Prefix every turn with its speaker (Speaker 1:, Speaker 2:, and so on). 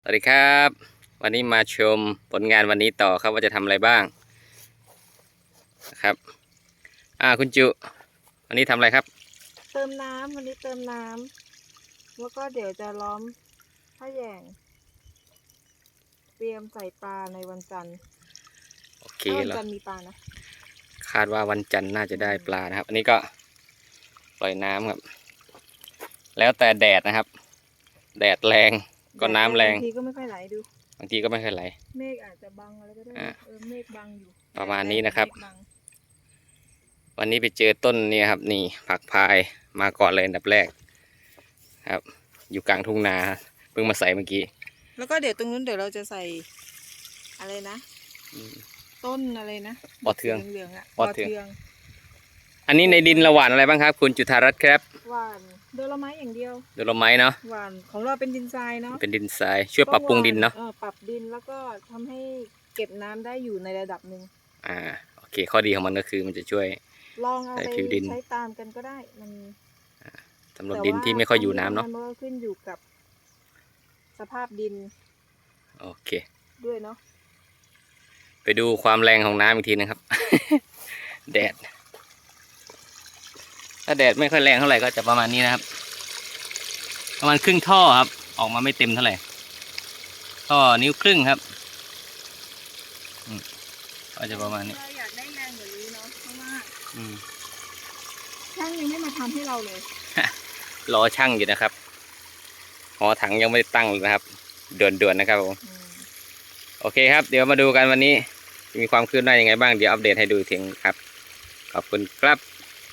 Speaker 1: สวัสดีครับ วันนี้มาชมผลงานวันนี้ต่อครับว่าจะทำอะไรบ้างนะครับ อ่าคุณจุ วันนี้ทำอะไรครับ
Speaker 2: เติมน้ำวันนี้เติมน้ำแล้วก็เดี๋ยวจะล้อมผ้าแยงเตรียมใส่ปลาในวันจันทร์
Speaker 1: โอเค
Speaker 2: ถ้าวัน
Speaker 1: แล้ว
Speaker 2: จันทร์มีปลานะ
Speaker 1: คาดว่าวันจันทร์น่าจะได้ปลานะครับ อันนี้ก็ปล่อยน้ำครับ แล้วแต่แดดนะครับ แดดแรง ก็น้ำแรง
Speaker 2: บางทีก็ไม่ค่อยไหลดู
Speaker 1: บางทีก็ไม่ค่อยไหล
Speaker 2: เมฆอาจจะบังอะไรก็ได้
Speaker 1: อ่า
Speaker 2: เออเมฆบังอยู่
Speaker 1: ประมาณนี้นะครับ
Speaker 2: เมฆง
Speaker 1: วันนี้ไปเจอต้นนี่ครับ นี่ผักพายมาก่อนเลยอันดับแรก ครับ อยู่กลางทุ่งนาเพิ่งมาใส่เมื่อกี้
Speaker 2: แล้วก็เดี๋ยวตรงนู้นเดี๋ยวเราจะใส่อะไรนะต้นอะไรนะ
Speaker 1: ปอเทือง
Speaker 2: เหลืองๆอะ
Speaker 1: ปอเทือง อันนี้ในดินระหว่านอะไรบ้างครับ คุณจุธารัตน์ครับ
Speaker 2: หวาน โดลไม้อย่างเดียว
Speaker 1: โดโลไม้เนาะ
Speaker 2: หวานของเราเป็นดินทรายเนาะ
Speaker 1: เป็นดินทรายช่วยปรับปรุงดินเนาะ
Speaker 2: ออปรับดินแล้วก็ทำให้เก็บน้ำได้อยู่ในระดับหนึ่ง
Speaker 1: อ่าโอเค ข้อดีของมันก็คือมันจะช่วย
Speaker 2: ลองเอา
Speaker 1: ใส่
Speaker 2: ไป
Speaker 1: ผิวดิน
Speaker 2: ใช้ตามกันก็ได้มัน
Speaker 1: สำหรับดินที่ไม่ค่อยอยู่น้ำเนาะ
Speaker 2: แต่ว่มันก็ขึ้นอยู่กับ สภาพดิน
Speaker 1: โอเค
Speaker 2: ด้วยเนาะ
Speaker 1: ไปดูความแรงของน้ำอีกทีนะครับ แดด ถ้าแดดไม่ค่อยแรงเท่าไหร่ก็จะประมาณนี้นะครับ ประมาณครึ่งท่อครับ ออกมาไม่เต็มเท่าไหร่ท่อนิ้วครึ่งครับอืมก็จะประมาณนี้
Speaker 2: เราอยากได้แรงกว่านี้เนาะเพราะว่า
Speaker 1: อืม
Speaker 2: ช่างยังไม่มาทำให้เราเลย
Speaker 1: รอช่างอยู่นะครับหอถังยังไม่ได้ตั้งเลยนะครับด่วนๆนะครับผม
Speaker 2: อืม
Speaker 1: โอเคครับ เดี๋ยวมาดูกันวันนี้ มีความคืบหน้ายังไงบ้างเดี๋ยวอัปเดตให้ดูอีกทีครับ ขอบคุณครับ